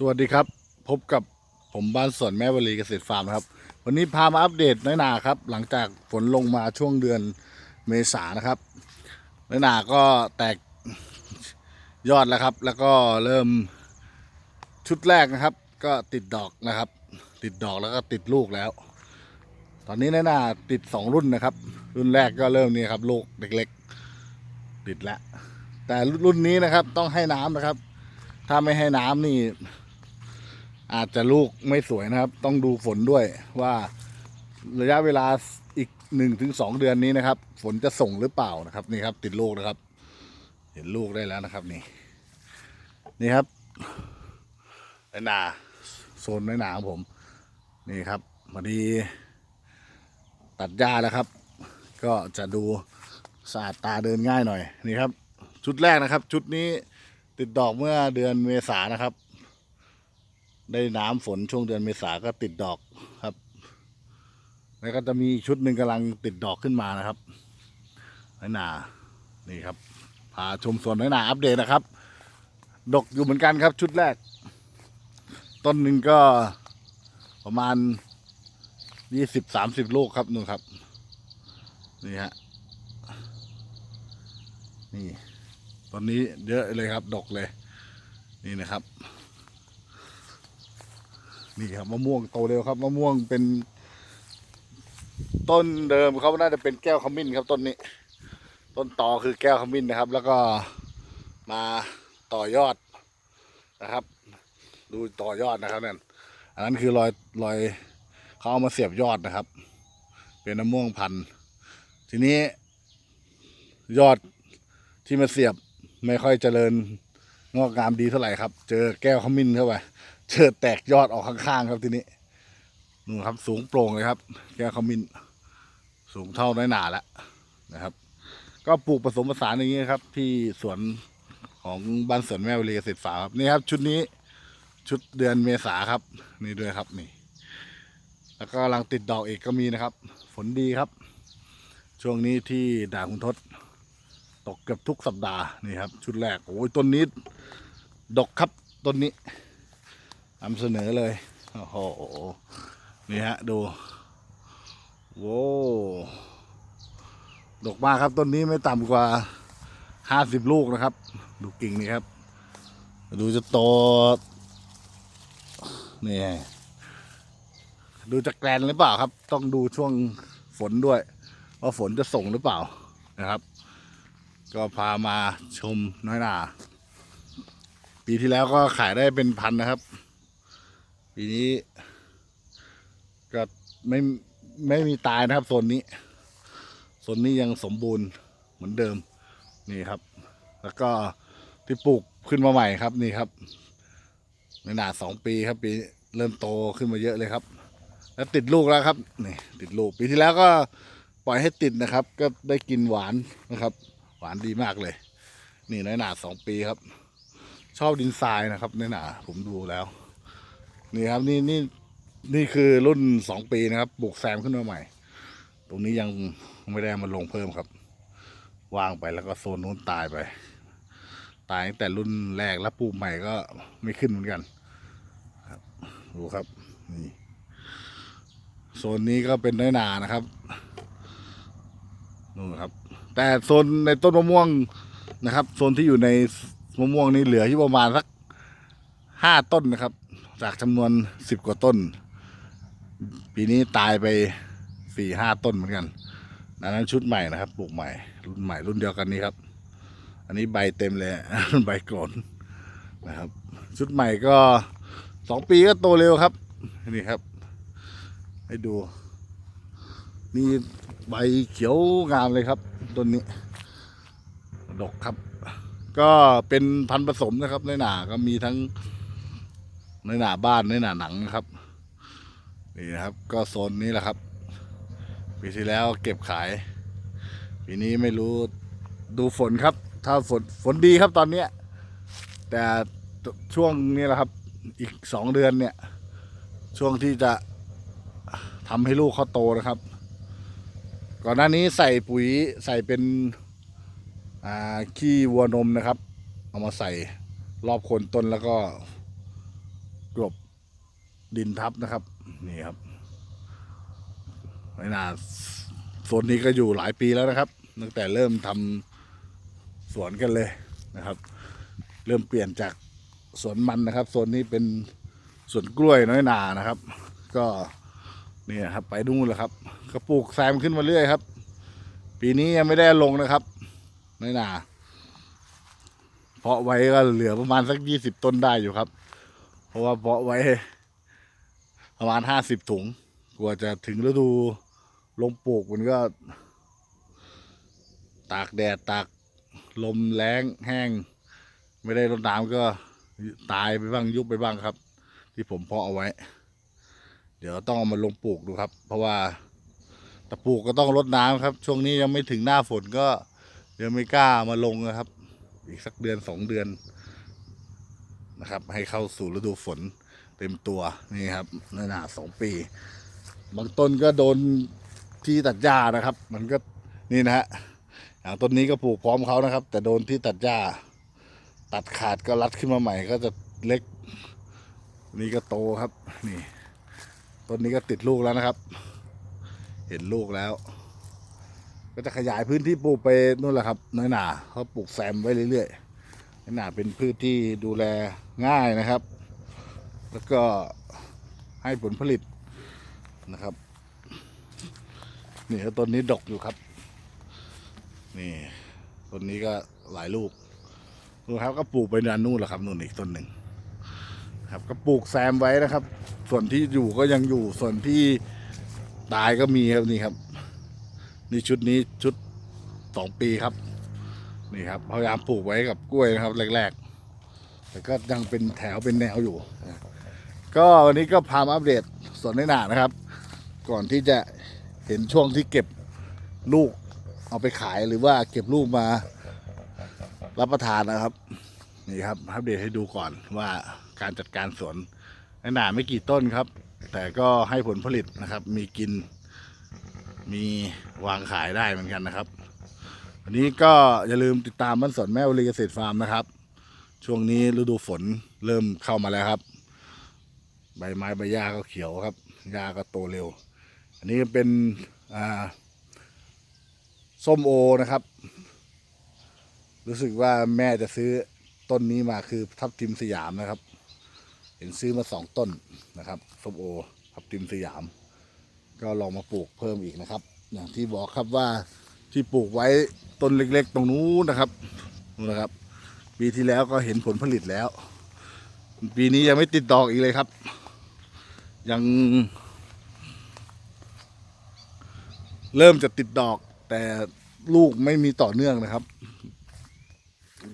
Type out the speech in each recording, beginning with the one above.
สวัสดีครับ พบกับผมบ้านสวนแม่วลีเกษตรฟาร์มครับ วันนี้พามาอัปเดตน้อยนาครับ หลังจากฝนลงมาช่วงเดือนเมษานะครับน้อยนาก็แตกยอดแล้วครับ แล้วก็เริ่มชุดแรกนะครับ ก็ติดดอกนะครับ ติดดอกแล้วก็ติดลูกแล้ว ตอนนี้น้อยนาติดสองรุ่นนะครับ รุ่นแรกก็เริ่มนี่ครับลูกเล็กๆ ติดแล้วแต่รุ่นนี้นะครับต้องให้น้ำนะครับถ้าไม่ให้น้ำนี่ อาจจะลูกไม่สวยนะครับ ต้องดูฝนด้วยว่าระยะเวลาอีกหนึ่งถึงสองเดือนนี้นะครับ ฝนจะส่งหรือเปล่านะครับนี่ครับ ติดลูกนะครับ เห็นลูกได้แล้วนะครับนี่ นี่ครับไอนาโซนไอนาของผม นี่ครับพอดีตัดหญ้าแล้วครับ ก็จะดูสะอาดตาเดินง่ายหน่อยนี่ครับ ชุดแรกนะครับ ชุดนี้ติดดอกเมื่อเดือนเมษานะครับ ได้น้ำฝนช่วงเดือนเมษาก็ติดดอกครับ แล้วก็จะมีชุดหนึ่งกำลังติดดอกขึ้นมานะครับน้อยนานี่ครับ พาชมสวนน้อยหนาอัปเดตนะครับ ดกอยู่เหมือนกันครับ ชุดแรก ต้นหนึ่งก็ประมาณยี่สิบสามสิบลูกครับนู่นครับ นี่ฮะนี่ต้นนี้เยอะเลยครับ ดกเลย นี่นะครับ นี่ครับมะม่วงโตเร็วครับมะม่วงเป็น ต้นเดิมเขาน่าจะเป็นแก้วขมิ้นครับ ต้นนี้ ต้นต่อคือแก้วขมิ้นนะครับ แล้วก็มาต่อยอดนะครับ ดูต่อยอดนะครับนั่นอันนั้นคือรอยรอยเขาเอามาเสียบยอดนะครับ เป็นมะม่วงพันธุ์ทีนี้ ยอดที่มาเสียบไม่ค่อยเจริญงอกงามดีเท่าไหร่ครับ เจอแก้วขมิ้นเข้าไป เชิดแตกยอดออกข้างๆครับทีนี้นู่นครับสูงโปร่งเลยครับ แก้วขมิ้นสูงเท่าน้อยหนาแล้วนะครับ ก็ปลูกผสมผสานอย่างนี้ครับ ที่สวนของบ้านสวนแม่วลีเกษตรฝาครับนี่ครับ ชุดนี้ชุดเดือนเมษาครับ นี่ด้วยครับนี่ แล้วก็กำลังติดดอกเอกก็มีนะครับ ฝนดีครับ ช่วงนี้ที่ด่างคุณทศตกเกือบทุกสัปดาห์นี่ครับ ชุดแรกโอ้ยต้นนี้ดกครับต้นนี้ นำเสนอเลย โอ้โห นี่ฮะ ดู โว้ดกมากครับต้นนี้ไม่ต่ำกว่าห้าสิบลูกนะครับ ดูกิ่งนี่ครับ ดูจะโตนี่ดูจะแกรนหรือเปล่าครับ ต้องดูช่วงฝนด้วย ว่าฝนจะส่งหรือเปล่านะครับ ก็พามาชมน้อยหนาปีที่แล้วก็ขายได้เป็นพันนะครับ ปีนี้ก็ไม่ไม่มีตายนะครับโซนนี้โซนนี้ยังสมบูรณ์เหมือนเดิมนี่ครับ แล้วก็ที่ปลูกขึ้นมาใหม่ครับนี่ครับในหนาสองปีครับปีเริ่มโตขึ้นมาเยอะเลยครับ แล้วติดลูกแล้วครับนี่ติดลูกปีที่แล้วก็ปล่อยให้ติดนะครับ ก็ได้กินหวานนะครับ หวานดีมากเลย นี่ในหนาสองปีครับ ชอบดินทรายนะครับในหนาผมดูแล้ว นี่ครับนี่นี่นี่คือรุ่นสองปีนะครับปลูกแซมขึ้นมาใหม่ ตรงนี้ยังไม่ได้มาลงเพิ่มครับวางไปแล้วก็โซนนู้นตายไป ตายตั้งแต่รุ่นแรกแล้วปลูกใหม่ก็ไม่ขึ้นเหมือนกันครับดูครับนี่โซนนี้ก็เป็นน้อยหนานะครับนู่นครับ แต่โซนในต้นมะม่วงนะครับโซนที่อยู่ในมะม่วงนี่เหลือที่ประมาณสักห้าต้นนะครับ จากจำนวนสิบกว่าต้น ปีนี้ตายไปสี่ห้าต้นเหมือนกันอันนั้นชุดใหม่นะครับปลูกใหม่ รุ่นใหม่รุ่นเดียวกันนี้ครับ อันนี้ใบเต็มเลย ใบกลนนะครับ ชุดใหม่ก็สองปีก็โตเร็วครับนี่ครับ ให้ดู นี่ใบเขียวงามเลยครับต้นนี้ ดกครับ ก็เป็นพันธุ์ผสมนะครับในหนาก็มีทั้ง ในหนาบ้านในหนาหนังนะครับนี่นะครับ ก็โซนนี้แหละครับปีที่แล้วเก็บขายปีนี้ไม่รู้ดูฝนครับ ถ้าฝนฝนดีครับตอนเนี้ยแต่ช่วงนี้แหละครับ อีกสองเดือนเนี่ย ช่วงที่จะทำให้ลูกเขาโตนะครับ ก่อนหน้านี้ใส่ปุ๋ยใส่เป็นขี้วัวนมนะครับ เอามาใส่รอบโคนต้นแล้วก็ กลบดินทับนะครับ นี่ครับไม่นาโซนนี้ก็อยู่หลายปีแล้วนะครับ ตั้งแต่เริ่มทำสวนกันเลยนะครับ เริ่มเปลี่ยนจากสวนมันนะครับโซนนี้เป็นสวนกล้วยน้อยนานะครับ ก็นี่ครับไปนู่นแหละครับก็ปลูกแซมขึ้นมาเรื่อยครับ ปีนี้ยังไม่ได้ลงนะครับน้อยนา เพาะไว้ก็เหลือประมาณสักยี่สิบต้นได้อยู่ครับ ราะว่าเพาะไว้ประมาณห้าสิบถุง กว่าจะถึงฤดูลงปลูกมันก็ ตากแดดตากลมแรงแห้ง ไม่ได้รดน้ำก็ตายไปบ้างยุบไปบ้างครับ ที่ผมเพาะเอาไว้ เดี๋ยวต้องเอามาลงปลูกดูครับ เพราะว่าแต่ปลูกก็ต้องรดน้ำครับ ช่วงนี้ยังไม่ถึงหน้าฝนก็ยังไม่กล้ามาลงนะครับ อีกสักเดือนสองเดือน นะครับ ให้เข้าสู่ฤดูฝนเต็มตัวนี่ครับในหนาสองปีบางต้นก็โดนที่ตัดหญ้านะครับ มันก็นี่นะฮะอย่างต้นนี้ก็ปลูกพร้อมเขานะครับ แต่โดนที่ตัดหญ้า ตัดขาดก็รัดขึ้นมาใหม่ ก็จะเล็ก นี่ก็โตครับ นี่ต้นนี้ก็ติดลูกแล้วนะครับ เห็นลูกแล้ว ก็จะขยายพื้นที่ปลูกไปนู่นแหละครับน้อยหนาเขาปลูกแซมไว้เรื่อยๆ น้อยหนาเป็นพืชที่ดูแลง่ายนะครับ แล้วก็ให้ผลผลิตนะครับนี่ต้นนี้ดกอยู่ครับ นี่ต้นนี้ก็หลายลูกดูครับก็ปลูกไปนานนู่นแหละครับนู่นอีกต้นหนึ่งครับก็ปลูกแซมไว้นะครับ ส่วนที่อยู่ก็ยังอยู่ส่วนที่ตายก็มีครับนี่ครับ นี่ชุดนี้ชุดสองปีครับ นี่ครับพยายามปลูกไว้กับกล้วยนะครับแรกๆ แต่ก็ยังเป็นแถวเป็นแนวอยู่ ก็วันนี้ก็พามาอัปเดตสวนในหนานะครับ ก่อนที่จะเห็นช่วงที่เก็บลูกเอาไปขายหรือว่าเก็บลูกมารับประทานนะครับ นี่ครับอัปเดตให้ดูก่อนว่าการจัดการสวนในหนาไม่กี่ต้นครับ แต่ก็ให้ผลผลิตนะครับ มีกินมีวางขายได้เหมือนกันนะครับ วันนี้ก็อย่าลืมติดตามบ้านสวนแม่วลีเกษตรฟาร์มนะครับ ช่วงนี้ฤดูฝนเริ่มเข้ามาแล้วครับ ใบไม้ใบหญ้าก็เขียวครับหญ้าก็โตเร็ว อันนี้เป็นส้มโอนะครับ รู้สึกว่าแม่จะซื้อต้นนี้มาคือทับทิมสยามนะครับ เห็นซื้อมาสองต้นนะครับส้มโอทับทิมสยาม ก็ลองมาปลูกเพิ่มอีกนะครับ อย่างที่บอกครับว่า ที่ปลูกไว้ต้นเล็ก ๆ ตรงนู้นนะครับนะครับ ปีที่แล้วก็เห็นผลผลิตแล้ว ปีนี้ยังไม่ติดดอกอีกเลยครับ ยัง เริ่มจะติดดอก แต่ลูกไม่มีต่อเนื่องนะครับ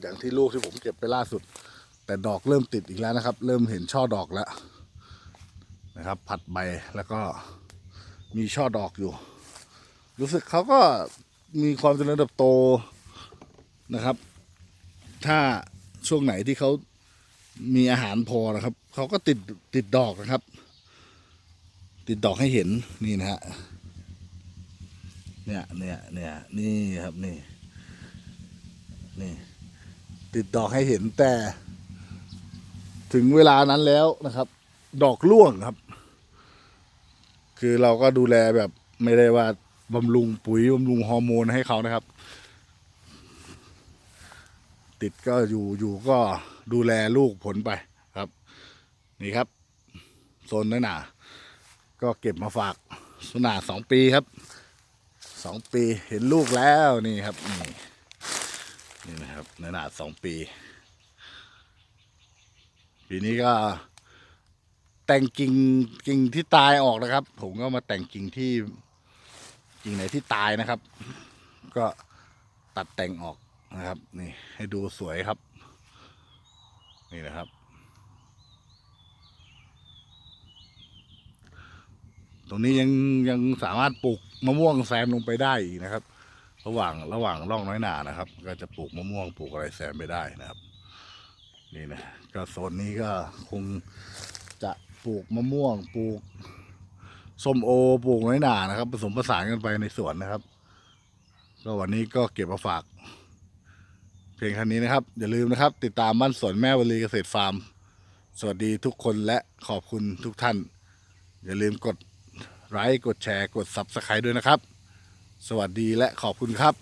อย่างที่ลูกที่ผมเก็บไปล่าสุด แต่ดอกเริ่มติดอีกแล้วนะครับ เริ่มเห็นช่อดอกแล้วนะครับ ผัดใบแล้วก็มีช่อดอกอยู่ รู้สึกเขาก็ มีความเจริญเติบโตนะครับ ถ้าช่วงไหนที่เขามีอาหารพอนะครับ เขาก็ติดติดดอกนะครับ ติดดอกให้เห็นนี่นะฮะเนี่ยเนี่ยเนี่ยนี่ครับนี่นี่ติดดอกให้เห็นแต่ ถึงเวลานั้นแล้วนะครับ ดอกร่วงครับ คือเราก็ดูแลแบบไม่ได้ว่า บำรุงปุ๋ยบำรุงฮอร์โมนให้เขานะครับ ติดก็อยู่อยู่ก็ดูแลลูกผลไปครับ นี่ครับโซนน้อยหนาก็เก็บมาฝากสนาสองปีครับสองปีเห็นลูกแล้วนี่ครับนี่นี่นะครับน้อยหนาสองปี ปีนี้ก็แต่งกิ่งกิ่งที่ตายออกนะครับ ผมก็มาแต่งกิ่งที่ กิ่งไหนที่ตายนะครับ ก็ตัดแต่งออกนะครับ นี่ให้ดูสวยครับ นี่นะครับ ตรงนี้ยังยังสามารถปลูกมะม่วงแซมลงไปได้อีกนะครับ ระหว่างระหว่างร่องน้อยหนานะครับ ก็จะปลูกมะม่วงปลูกอะไรแซมไปได้นะครับ นี่นะก็โซนนี้ก็คงจะปลูกมะม่วงปลูก ส้มโอปลูกน้อยหนานะครับ ผสมผสานกันไปในสวนนะครับ ก็วันนี้ก็เก็บมาฝาก เพียงเท่านี้นะครับ อย่าลืมนะครับ ติดตามบ้านสวนแม่วลีเกษตรฟาร์ม สวัสดีทุกคนและขอบคุณทุกท่าน อย่าลืมกดไลค์กดแชร์กดซับสไครต์ด้วยนะครับ สวัสดีและขอบคุณครับ